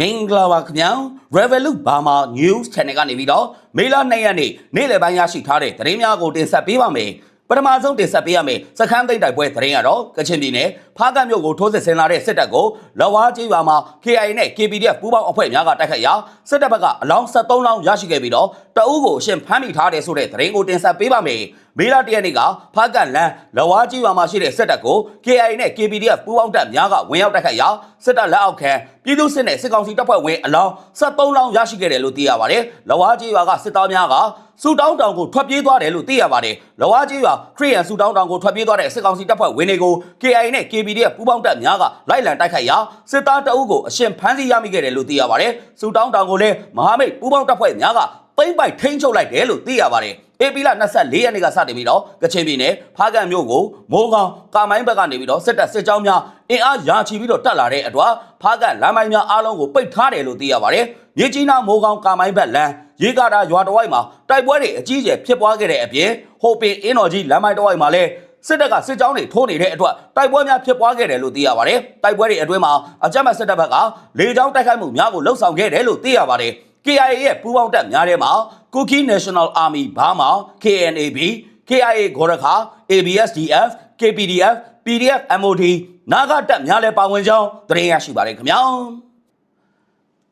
မင်္ဂလာပါခင်ဗျာ Revolut Burma News Channel ကနေပြီးတော့မေလ2ရက်နေ့နေ့လယ်ပိုင်းရရှိထားတဲ့သတင်းများကိုတင်ဆက်ပေးပါမယ် ပထမဆုံးတင်ဆက်ပေးရမယ်စခန်းသိမ်းတိုက်ပွဲသတင်းကတော့ကချင်ပြည်နယ်ဖားကတ်မြို့ကိုထိုးစစ်ဆင်လာတဲ့စစ်တပ်ကိုလဝါးကြီးပါမှာ KIA နဲ့ KPDF ပူးပေါင်းအဖွဲ့များကတိုက်ခိုက်ရာစစ်တပ်ဘက်ကအလောင်း73လောင်းရရှိခဲ့ပြီးတော့တအုပ်ကိုအရှင်ဖမ်းမိထားတယ်ဆိုတဲ့သတင်းကိုတင်ဆက်ပေးပါမယ်မေလ1ရက်နေ့ကဖားကတ်လန်လဝါးကြီးပါမှာရှိတဲ့စစ်တပ်ကို KIA နဲ့ KPDF ပူးပေါင်းတပ်များကဝင်ရောက်တိုက်ခိုက်ရာစစ်တပ်လက်အောက်ခံပြည်သူစစ်နဲ့စစ်ကောင်စီတပ်ဖွဲ့ဝင်အလောင်း73လောင်းရရှိခဲ့တယ်လို့သိရပါတယ်လဝါးကြီးပါကစစ်သားများက စူတောင်းတောင်ကိုထွက်ပြေးသွားတယ်လို့သိရပါတယ်လဝါးကြီးပါခရီးရန်စူတောင်းတောင်ကိုထွက်ပြေးသွားတဲ့စစ်ကောင်စီတပ်ဖွဲ့ဝင်တွေကို KIA နဲ့ KPDF ပူးပေါင်းတပ်များကလိုက်လံတိုက်ခိုက်ရာစစ်သားတအုပ်ကိုအရှင်ဖမ်းဆီးရမိခဲ့တယ်လို့သိရပါတယ်စူတောင်းတောင်ကိုလည်းမဟာမိတ်ပူးပေါင်းတပ်ဖွဲ့များကပိမ့်ပိုက်ထိန်းချုပ်လိုက်တယ်လို့သိရပါတယ် ဧပြီလ24ရက်နေ့ကစတင်ပြီးတော့ကချင်ပြည်နယ်ဖားကန့်မြို့ကိုမိုးကောင်ကာမိုင်းဘက်ကနေပြီးတော့စစ်တပ်စစ်ကြောင်းများအင်အားရာချီပြီးတော့တက်လာတဲ့အတွက်ဖားကန့်လမ်းမိုင်းများအားလုံးကိုပိတ်ထားတယ်လို့သိရပါတယ်။မြေကြီးနားမိုးကောင်ကာမိုင်းဘက်လမ်းရေကာတာရွာတဝိုက်မှာတိုက်ပွဲတွေအကြီးအကျယ်ဖြစ်ပွားခဲ့တဲ့အပြင်ဟိုပင်အင်းတော်ကြီးလမ်းမိုင်းတဝိုက်မှာလည်းစစ်တပ်ကစစ်ကြောင်းတွေထိုးနေတဲ့အတွက်တိုက်ပွဲများဖြစ်ပွားခဲ့တယ်လို့သိရပါတယ်။တိုက်ပွဲတွေအတွင်းမှာအကြမ်းဖက်စစ်တပ်ဘက်ကလေကြောင်းတိုက်ခိုက်မှုများကိုလှုပ်ဆောင်ခဲ့တယ်လို့သိရပါတယ်။ KIA ရဲ့ပူးပေါင်းတပ်များထဲမှာ Cookie National Army Burma KNAB KIA ဂေါ်ရခါ ABSDF KPDF PDF MOD နာဂတပ်များလည်းပါဝင်ကြောင်းသတင်းရရှိပါတယ်ခင်ဗျာ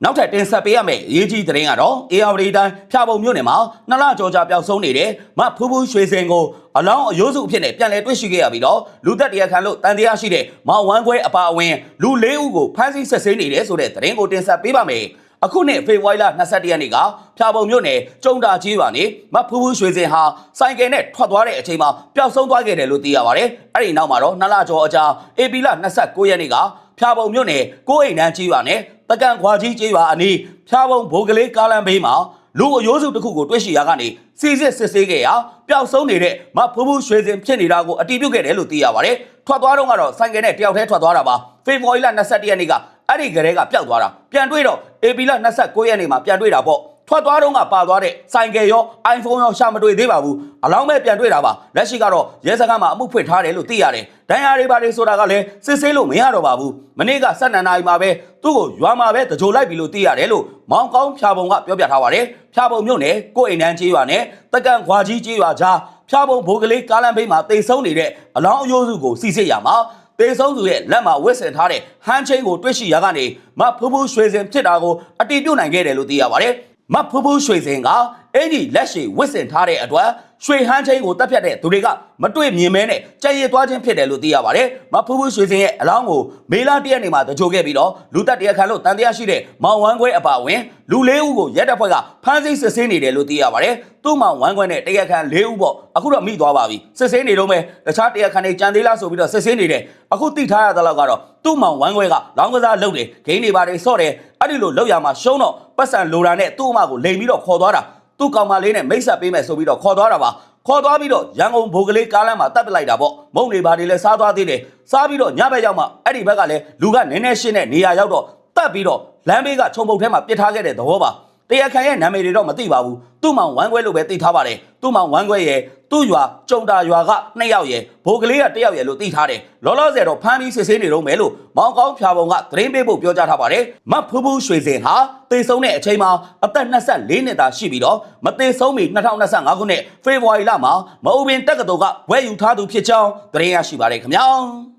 နောက်ထပ်တင်ဆက်ပေးရမယ့်အရေးကြီးသတင်းကတော့ AR တိုင်းဖြာပုံမြို့နယ်မှာနှစ်လကျော်ကြာပျောက်ဆုံးနေတဲ့မဖူးဖူးရွှေစင်ကိုအလောင်းအယိုးစုအဖြစ်နဲ့ပြန်လည်တွေ့ရှိခဲ့ရပြီးတော့လူသက်တရားခံလို့တန်တရားရှိတဲ့မောင်ဝမ်းခွဲအပါအဝင်လူ၄ဦးကိုဖမ်းဆီးဆက်ဆေးနေတယ်ဆိုတဲ့သတင်းကိုတင်ဆက်ပေးပါမယ်။ အခုနှစ်ဖေဖော်ဝါရီလ22ရက်နေ့ကဖြာပုံမြို့နယ်ကျုံတာကြီးပါနေမဖူးဖူးရွှေစင်ဟာစိုင်ကယ်နဲ့ထွက်သွားတဲ့အချိန်မှာပျောက်ဆုံးသွားခဲ့တယ်လို့သိရပါတယ်။အဲ့ဒီနောက်မှာတော့နှစ်လကျော်အကြာဧပြီလ29ရက်နေ့ကဖြာပုံမြို့နယ်ကိုအိမ်နန်းကြီးပါနဲ့တကန်ခွာကြီးကြီးပါအနီးဖြာပုံဘိုးကလေးကားလမ်းဘေးမှာလူအယိုးစုတစ်ခုကိုတွေ့ရှိရာကနေစီစစ်စစ်ဆေးခဲ့ရာပျောက်ဆုံးနေတဲ့မဖူးဖူးရွှေစင်ဖြစ်နေတာကိုအတည်ပြုခဲ့တယ်လို့သိရပါတယ်။ထွက်သွားတော့ကတော့ဆိုင်ကယ်နဲ့တယောက်တည်းထွက်သွားတာပါ။ဖေဖော်ဝါရီလ22ရက်နေ့က အဲ့ဒီကလေးကပျောက်သွားတာပြန်တွေ့တော့အေပီလ29ရက်နေ့မှာပြန်တွေ့တာပေါ့ထွက်သွားတော့ကပါသွားတဲ့ဆိုင်ကယ်ရော iPhone ရောရှာမတွေ့သေးပါဘူးအလောင်းမဲ့ပြန်တွေ့တာပါလက်ရှိကတော့ရဲစခန်းမှာအမှုဖွင့်ထားတယ်လို့သိရတယ်ဒဏ်ရာတွေပါလေဆိုတာကလည်းစစ်ဆေးလို့မရတော့ပါဘူးမနေ့က7နာရီမှာပဲသူ့ကိုရွာမှာပဲတကြိုလိုက်ပြီလို့သိရတယ်လို့မောင်ကောင်းဖြာပုံကပြောပြထားပါတယ်ဖြာပုံမြို့နယ်ကိုအိမ်နန်းကြီးရွာနဲ့တကန်ခွာကြီးကြီးရွာကြားဖြာပုံဘိုးကလေးကားလမ်းဘေးမှာတိတ်ဆုံးနေတဲ့အလောင်းအယိုးစုကိုစီစစ်ရမှာ တေဆုံးသူရဲ့လက်မှာဝစ်ဆင်ထားတဲ့ဟန်းချင်းကိုတွေ့ရှိရကနေမဖူးဖူးရွှေစင်ဖြစ်တာကိုအတိပြုတ်နိုင်ခဲ့တယ်လို့သိရပါတယ်။မဖူးဖူးရွှေစင်က အဲ့ဒီလက်ရှိဝစ်ဆင်ထားတဲ့အတွက်ရွှေဟန်းချင်းကိုတပ်ဖြတ်တဲ့သူတွေကမတွေ့မြင်မဲနဲ့ကြံရည်သွားခြင်းဖြစ်တယ်လို့သိရပါတယ်။မဖူးဖူးရွှေစင်ရဲ့အလောင်းကိုမေလတရက်နေ့မှာတကြိုခဲ့ပြီးတော့လူသက်တရားခံလို့တန်တရားရှိတဲ့မောင်ဝမ်းခွဲအပါအဝင်လူလေးဦးကိုရက်တပ်ဖွဲ့ကဖမ်းဆီးစစ်ဆေးနေတယ်လို့သိရပါတယ်။သူ့မောင်ဝမ်းခွဲနဲ့တရားခံလေးဦးပေါ့အခုတော့မိသွားပါပြီ။စစ်ဆေးနေတော့မယ်တခြားတရားခံတွေကြံသေးလားဆိုပြီးတော့စစ်ဆေးနေတယ်။အခုသိထားရသလောက်ကတော့သူ့မောင်ဝမ်းခွဲကလောင်းကစားလုပ်တယ်ဂိမ်းတွေပါတယ်ဆော့တယ်အဲ့ဒီလိုလောက်ရမှာရှုံးတော့ပတ်စံလိုတာနဲ့သူ့အမကိုလိန်ပြီးတော့ခေါ်သွားတာ သူ့ကောင်မလေးနဲ့မိတ်ဆက်ပေးမယ်ဆိုပြီးတော့ခေါ်သွားတာပါခေါ်သွားပြီးတော့ရန်ကုန်ဘိုကလေးကားလမ်းမှာတပ်ပလိုက်တာပေါ့မုံနေပါတွေလည်းစားသွားသေးတယ်စားပြီးတော့ညဘက်ရောက်မှအဲ့ဒီဘက်ကလည်းလူကနည်းနည်းရှင်းတဲ့နေရာရောက်တော့တပ်ပြီးတော့လမ်းဘေးကခြုံပုတ်ထဲမှာပစ်ထားခဲ့တဲ့သဘောပါတရားခံရဲ့နာမည်တွေတော့မသိပါဘူးသူ့မောင်ဝမ်းခွဲလို့ပဲသိထားပါတယ်သူ့မောင်ဝမ်းခွဲရဲ့ သူ့ရွာကြုံတာရွာကနှစ်ယောက်ရဲ့ဘိုကလေးကတစ်ယောက်ရဲ့လို့သိထားတယ်လောလောဆယ်တော့ဖမ်းပြီးစစ်ဆေးနေတော့မယ်လို့မောင်ကောင်းဖြာပုံကသတင်းပေးဖို့ပြောကြားထားပါတယ်မဖူးဖူးရွှေစင်ဟာတေဆုံးတဲ့အချိန်မှာအသက်24နှစ်သာရှိပြီးတော့မတေဆုံးမီ2025ခုနှစ်ဖေဖော်ဝါရီလမှာမအုပ်ပင်တက္ကသိုလ်ကဝယ်ယူထားသူဖြစ်ကြောင်းသတင်းရရှိပါတယ်ခင်ဗျာ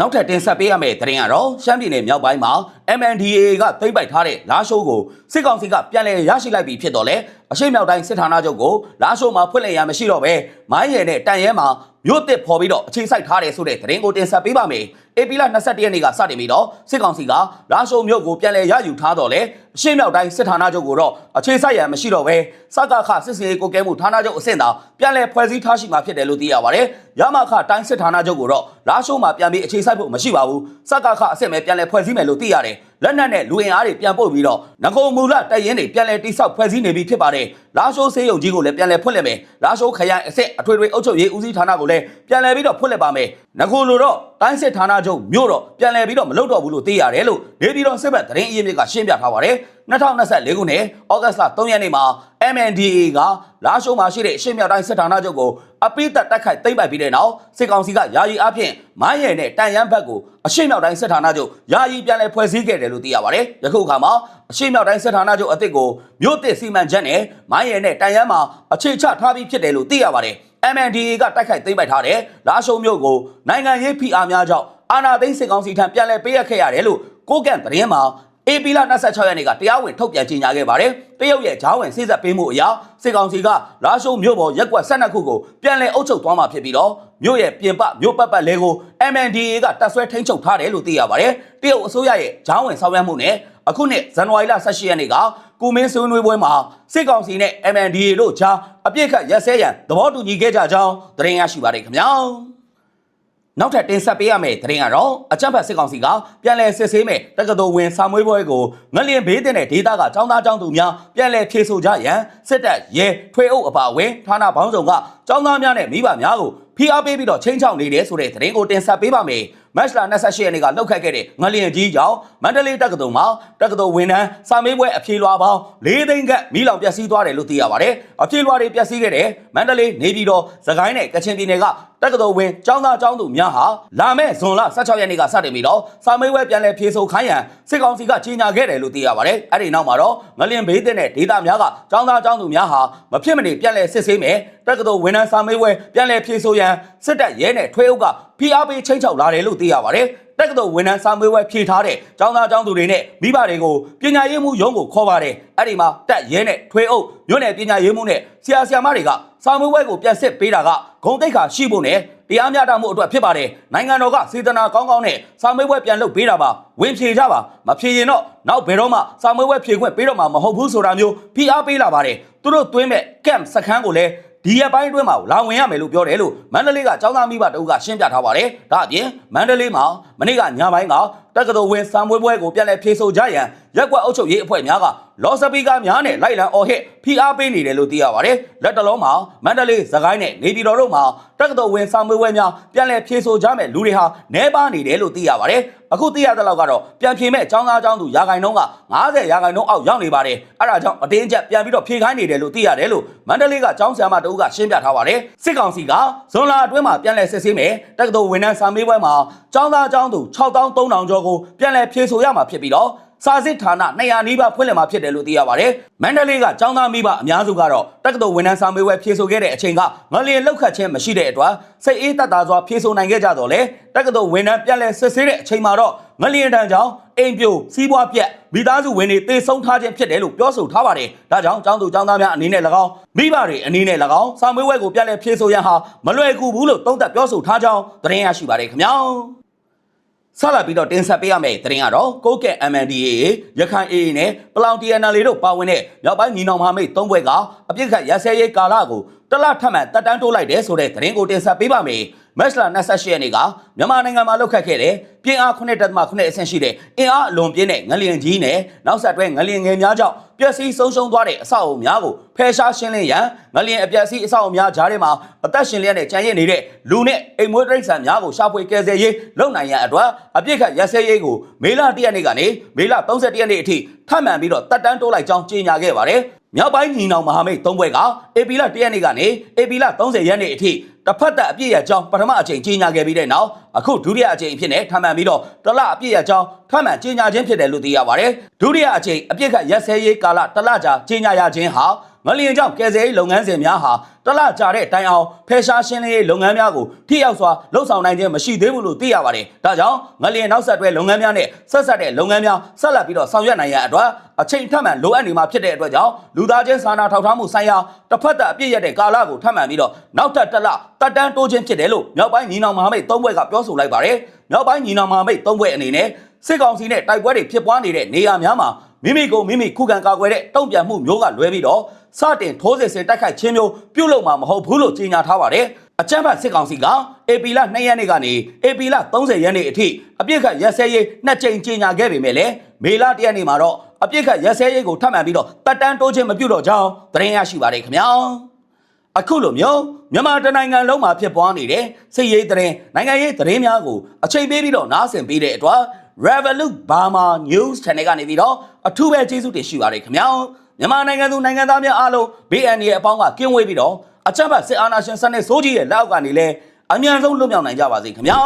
နောက်ထပ်တင်ဆက်ပေးရမယ့်သတင်းကတော့ရှမ်းပြည်နယ်မြောက်ပိုင်းမှာ MNDAA ကသိမ်းပိုက်ထားတဲ့လာရှိုးကိုစစ်ကောင်စီကပြန်လည်ရရှိလိုက်ပြီဖြစ်တော့လေအရှိမြောက်တိုင်းစစ်ဌာနချုပ်ကိုလာရှိုးမှာဖွင့်လှစ်ရမရှိတော့ပဲမိုင်းရယ်နဲ့တန်ရဲမှာမြို့တစ်ဖော်ပြီးတော့အခြေစိုက်ထားတယ်ဆိုတဲ့သတင်းကိုတင်ဆက်ပေးပါမယ်။ဧပြီလ22ရက်နေ့ကစတင်ပြီးတော့စစ်ကောင်စီကလာရှိုးမြို့ကိုပြန်လည်ရယူထားတော့လေ အရှိမြောက်တိုင်းစစ်ဌာနချုပ်ကိုတော့အခြေစိုက်ရမရှိတော့ပဲစကခစစ်စေးကိုကဲမှုဌာနချုပ်အဆင့်သာပြန်လည်ဖွဲ့စည်းထားရှိမှာဖြစ်တယ်လို့သိရပါတယ်။ရမခတိုင်းစစ်ဌာနချုပ်ကိုတော့လာရှိုးမှာပြန်ပြီးအခြေစိုက်ဖို့မရှိပါဘူး။စကခအဆင့်ပဲပြန်လည်ဖွဲ့စည်းမယ်လို့သိရတယ်။လက်နက်နဲ့လူအင်အားတွေပြန်ပို့ပြီးတော့ငကုံမူလတိုက်ရင်တွေပြန်လည်တိစောက်ဖွဲ့စည်းနေပြီဖြစ်ပါတယ်။လာရှိုးစေးရုံကြီးကိုလည်းပြန်လည်ဖွင့်လှစ်မယ်။လာရှိုးခရိုင်အဆင့်အထွေထွေအုပ်ချုပ်ရေးဦးစီးဌာနကိုလည်းပြန်လည်ပြီးတော့ဖွင့်လှစ်ပါမယ်။ငကုံလိုတော့တိုင်းစစ်ဌာနချုပ်မြို့တော့ပြန်လည်ပြီးတော့မလုပ်တော့ဘူးလို့သိရတယ်လို့နေပြည်တော်စစ်ဘက်သတင်းအရင်းမြစ်ကရှင်းပြထားပါတယ်။2024ခုနှစ်ဩဂတ်စ်လ3ရက်နေ့မှာ MNDAA ကလာရှိုးမှာရှိတဲ့အရှေ့မြောက်တိုင်းစစ်ဌာနချုပ်ကိုအပိသက်တက်ခိုက်သိမ့်ပိုက်ပြီးတဲ့နောက်စစ်ကောင်စီကယာယီအဖြစ်မိုင်းရဲနဲ့တန်ရန်ဘက်ကိုအရှိမြောက်တိုင်းစစ်ဌာနချုပ်ယာယီပြန်လည်ဖွဲ့စည်းခဲ့တယ်လို့သိရပါတယ်။ယခုအခါမှာအရှိမြောက်တိုင်းစစ်ဌာနချုပ်အသစ်ကိုမြို့တစ်စီမံချက်နဲ့မိုင်းရဲနဲ့တန်ရန်မှာအခြေချထားပြီးဖြစ်တယ်လို့သိရပါတယ်။ MNDAA ကတိုက်ခိုက်သိမ်းပိုက်ထားတဲ့လာရှုံမြို့ကိုနိုင်ငံရေးဖိအားများကြောင့်အာဏာသိမ်းစစ်ကောင်စီထံပြန်လည်ပေးရခဲ့ရတယ်လို့ကိုကန့်သတင်းမှာ AP လ26ရက်နေ့ကတရားဝင်ထုတ်ပြန်ကြေညာခဲ့ပါတယ်။တရုတ်ရဲ့ဂျားဝင်စိစက်ပေးမှုအရာစစ်ကောင်စီကလာရှုံမြို့ပေါ်ရက်ကွက်12ခုကိုပြန်လည်အုပ်ချုပ်သွားမှာဖြစ်ပြီးတော့မြို့ရဲ့ပြင်ပမြို့ပတ်ပတ်လဲကို MNDAA ကတပ်ဆွဲထိန်းချုပ်ထားတယ်လို့သိရပါတယ်။တရုတ်အစိုးရရဲ့ဂျားဝင်ဆောင်ရွက်မှုနဲ့အခုနှစ်ဇန်နဝါရီလ18ရက်နေ့က ကုမင်းဆွေးနွေးပွဲမှာစစ်ကောင်စီနဲ့ MNDAA တို့ဂျားအပြစ်ခတ်ရက်စဲရန်သဘောတူညီခဲ့ကြကြောင်းသတင်းရရှိပါတယ်ခင်ဗျာ။ နောက်ထပ်တင်ဆက်ပေးရမယ့်သတင်းကတော့အကြံဖတ်စစ်ကောင်စီကပြန်လည်စစ်ဆေးမဲ့တက္ကသိုလ်ဝင်စာမွေးပွဲကိုငလျင်ဘေးတင်တဲ့ဒေသကចောင်းသားចောင်းသူများပြန်လည်ဖြေဆိုကြရန်စစ်တပ်ရဲထွေအုပ်အပါအဝင်ဌာနပေါင်းစုံကចောင်းသားများနဲ့မိဘများကိုဖိအားပေးပြီးတော့ချင်းချောက်နေတယ်ဆိုတဲ့သတင်းကိုတင်ဆက်ပေးပါမယ် မက်လာ28ရက်နေ့ကလောက်ခတ်ခဲ့တဲ့ငလျင်ကြီးကြောင့်မန္တလေးတက္ကသိုလ်မှာတက္ကသိုလ်ဝန်ထမ်းစာမေးပွဲအဖြေလွှာပေါင်း၄သိန်းခန့်မိလောင်ပျက်စီးသွားတယ်လို့သိရပါတယ်။အဖြေလွှာတွေပျက်စီးခဲ့တဲ့မန္တလေးနေပြည်တော်စကိုင်းနဲ့ကချင်ပြည်နယ်ကတက္ကသိုလ်ဝင်ကျောင်းသားကျောင်းသူများဟာလာမယ့်ဇွန်လ16ရက်နေ့ကစတင်ပြီးတော့စာမေးပွဲပြန်လည်ဖြေဆိုခိုင်းရန်စစ်ကောင်စီကကြေညာခဲ့တယ်လို့သိရပါတယ်။အဲ့ဒီနောက်မှာတော့ငလျင်ဘေးသင့်တဲ့ဒေသများကကျောင်းသားကျောင်းသူများဟာမဖြစ်မနေပြန်လည်စစ်ဆေးမယ်တက္ကသိုလ်ဝန်ထမ်းစာမေးပွဲပြန်လည်ဖြေဆိုရန်စစ်တပ်ရဲနဲ့ထွေးအုပ်ကဖိအားပေးချိန်ချောက်လာတယ်လို့သိရပါတယ်တက္ကသိုလ်ဝန်ထမ်းစာမေးပွဲဖြေထားတဲ့ကျောင်းသားကျောင်းသူတွေနဲ့မိဘတွေကိုပညာရေးမှုရုံးကိုခေါ်ပါတယ်အဲ့ဒီမှာတက်ရဲနဲ့ထွေးအုပ်မြို့နယ်ပညာရေးမှုနဲ့ဆရာဆရာမတွေကစာမေးပွဲကိုပြန်စစ်ပေးတာကဂုံတိတ်ခါရှိဖို့နဲ့တရားမျှတမှုအတွက်ဖြစ်ပါတယ်နိုင်ငံတော်ကစေတနာကောင်းကောင်းနဲ့စာမေးပွဲပြန်လုပ်ပေးတာပါဝင်ဖြေကြပါမဖြေရင်တော့နောက်ဘယ်တော့မှစာမေးပွဲဖြေခွင့်ပေးတော့မှာမဟုတ်ဘူးဆိုတာမျိုးဖိအားပေးလာပါတယ်သူတို့သွင်းမဲ့ကမ်စခန်းကိုလည်း ဒီရက်ပိုင်းအတွင်းမှာလာဝင်ရမယ်လို့ပြောတယ်လို့မန္တလေးကចောင်းသားမိဘတအုပ်ကရှင်းပြထားပါတယ်။ဒါအပြင်မန္တလေးမှာမနေ့ကညပိုင်းက တက္ကသိုလ်ဝင်စံပွဲပွဲကိုပြန်လည်ဖြေဆိုကြရန်ရက်ကွက်အုပ်ချုပ်ရေးအဖွဲ့များကလော်စပီကာများနဲ့လိုက်လံအော်ဟစ်ဖိအားပေးနေတယ်လို့သိရပါတယ်။လက်တလုံးမှာမန္တလေးစကိုင်းနဲ့နေပြည်တော်တို့မှာတက္ကသိုလ်ဝင်စံပွဲပွဲများပြန်လည်ဖြေဆိုကြမဲ့လူတွေဟာနှဲပါနေတယ်လို့သိရပါတယ်။အခုသိရတဲ့လောက်ကတော့ပြန်ဖြေမဲ့ចောင်းသားចောင်းသူရာခိုင်နှုန်းက90ရာခိုင်နှုန်းအောက်ရောက်နေပါတယ်။အဲဒါကြောင့်အတင်းကျပ်ပြန်ပြီးတော့ဖြေခိုင်းနေတယ်လို့သိရတယ်လို့မန္တလေးကចောင်းဆရာမတအုပ်ကရှင်းပြထားပါတယ်။စစ်ကောင်စီကဇွန်လအတွင်းမှာပြန်လည်စစ်ဆေးမယ်တက္ကသိုလ်ဝန်ထမ်းစာမေးပွဲမှာចောင်းသားចောင်းသူ6300ကျော် ကိုပြန်လည်ဖြေဆိုရမှာဖြစ်ပြီးတော့စာစစ်ဌာန200နီးပါးဖွင့်လှစ်မှာဖြစ်တယ်လို့သိရပါတယ်။မန္တလေးကចောင်းသားမိဘအများစုကတော့တက္ကသိုလ်ဝန်ထမ်းစာမေးပွဲဖြေဆိုခဲ့တဲ့အချိန်ကငလျင်လောက်ခတ်ခြင်းမရှိတဲ့အတွက်စိတ်အေးတတ်တာစွာဖြေဆိုနိုင်ခဲ့ကြတော့လေတက္ကသိုလ်ဝန်ထမ်းပြန်လည်စစ်ဆေးတဲ့အချိန်မှာတော့ငလျင်တန်းကြောင့်အိမ်ပြိုစီးပွားပြက်မိသားစုဝင်တွေတေဆုံးထားခြင်းဖြစ်တယ်လို့ပြောဆိုထားပါတယ်။ဒါကြောင့်ចောင်းသူចောင်းသားများအနေနဲ့၎င်းမိဘတွေအနေနဲ့၎င်းစာမေးပွဲကိုပြန်လည်ဖြေဆိုရန်ဟာမလွယ်ကူဘူးလို့သုံးသပ်ပြောဆိုထားကြောင်းသတင်းရရှိပါတယ်ခင်ဗျာ။ ဆက်လက်ပြီးတော့တင်ဆက်ပေးရမယ့်သတင်းကတော့ကိုကဲ MNDAA ရခိုင် AA နဲ့ပလောင် TNL တို့ပါဝင်တဲ့မြောက်ပိုင်းညီနောင်မဟာမိတ်၃ဘွဲကအပြစ်ခတ်ရစဲရေးကာလကိုတလထပ်မံတက်တန်းတိုးလိုက်တယ်ဆိုတဲ့သတင်းကိုတင်ဆက်ပေးပါမယ်။ မက်စလာ28ရက်နေ့ကမြန်မာနိုင်ငံမှာလောက်ခတ်ခဲ့တဲ့ပြင်အား9.9အဆင့်ရှိတဲ့အင်အားအလွန်ပြင်းတဲ့ငလျင်ကြီးနဲ့နောက်ဆက်တွဲငလျင်ငယ်များကြောင့်ပျက်စီးဆုံးရှုံးသွားတဲ့အဆောက်အအုံများကိုဖယ်ရှားရှင်းလင်းရန်ငလျင်အပျက်စီးအဆောက်အအုံများကြားထဲမှာအသက်ရှင်လျက်နဲ့ကြံရစ်နေတဲ့လူနဲ့အိမ်မွေးတိရစ္ဆာန်များကိုရှာဖွေကယ်ဆယ်ရေးလုပ်နိုင်ရန်အတွက်အပြစ်ခတ်ရစဲရေးကိုမေလ1ရက်နေ့ကနေမေလ31ရက်နေ့အထိထပ်မံပြီးတော့တက်တန်းတိုးလိုက်ကြောင်းကြေညာခဲ့ပါတယ်။မြောက်ပိုင်းညီနောင်မဟာမိတ်၃ဘွဲကအေပီလ1ရက်နေ့ကနေအေပီလ30ရက်နေ့အထိ တစ်ဖက်သက်အပြည့်ရကြောင်းပထမအချိန်ကြေညာခဲ့ပြီးတဲ့နောက်အခုဒုတိယအချိန်အဖြစ်နဲ့ထပ်မံပြီးတော့တလအပြည့်ရကြောင်းထပ်မံကြေညာခြင်းဖြစ်တယ်လို့သိရပါတယ်ဒုတိယအချိန်အပြည့်ခတ်ရက်စဲရေးကာလတလကြာကြေညာရခြင်းဟာ ငလျင်ကြောင့်ကယ်ဆယ်ရေးလုပ်ငန်းစဉ်များဟာတလကြာတဲ့တိုင်အောင်ဖယ်ရှားရှင်းလင်းရေးလုပ်ငန်းများကိုထိရောက်စွာလှုပ်ဆောင်နိုင်ခြင်းမရှိသေးဘူးလို့သိရပါတယ်။ဒါကြောင့်ငလျင်နောက်ဆက်တွဲလုပ်ငန်းများနဲ့ဆက်ဆက်တဲ့လုပ်ငန်းများဆက်လက်ပြီးတော့ဆောင်ရွက်နိုင်ရန်အတွက်အချိန်ထပ်မံလိုအပ်နေမှာဖြစ်တဲ့အတွက်ကြောင့်လူသားချင်းစာနာထောက်ထားမှုဆိုင်ရာတစ်ဖက်သက်အပြည့်ရတဲ့ကာလကိုထပ်မံပြီးတော့နောက်ထပ်တစ်လတက်တန်းတိုးခြင်းဖြစ်တယ်လို့မြောက်ပိုင်းညီနောင်မဟာမိတ်သုံးဘွဲကပြောဆိုလိုက်ပါတယ်။မြောက်ပိုင်းညီနောင်မဟာမိတ်သုံးဘွဲအနေနဲ့စစ်ကောင်စီနဲ့တိုက်ပွဲတွေဖြစ်ပွားနေတဲ့နေရာများမှာ မိမိကိုမိမိခုခံကာကွယ်တဲ့တုံ့ပြန်မှုမျိုးကလွဲပြီးတော့စတင်ထိုးစစ်ဆင်တိုက်ခိုက်ခြင်းမျိုးပြုလုပ်မှာမဟုတ်ဘူးလို့ကြေညာထားပါတယ်။အကြမ်းဖက်စစ်ကောင်စီက AP လ2ရက်နေ့ကနေ AP လ30ရက်နေ့အထိအပြစ်ခတ်ရက်စဲရေးနှစ်ကြိမ်ကြေညာခဲ့ပေမဲ့လည်းမေလ1ရက်နေ့မှာတော့အပြစ်ခတ်ရက်စဲရေးကိုထပ်မံပြီးတော့တက်တန်းတိုးခြင်းမပြုတော့ကြောင်းသတင်းရရှိပါတယ်ခင်ဗျာ။အခုလိုမျိုးမြန်မာတနိုင်ငံလုံးမှာဖြစ်ပွားနေတဲ့စစ်ရေးသတင်းနိုင်ငံရေးသတင်းများကိုအချိန်ပေးပြီးတော့နားဆင်ပေးတဲ့အတွက် Revolut Burma News Channel ကနေပြီးတော့ အထူးပဲကျေးဇူးတင်ရှိပါတယ်ခင်ဗျာမြန်မာနိုင်ငံသူနိုင်ငံသားများအားလုံး BN ရဲ့အပေါင်းကကင်းဝေးပြီးတော့အချက်ဘတ်စစ်အာဏာရှင်စနစ်စိုးကြီးရဲ့လက်အောက်ကနေလဲအမြန်ဆုံးလွတ်မြောက်နိုင်ကြပါစေခင်ဗျာ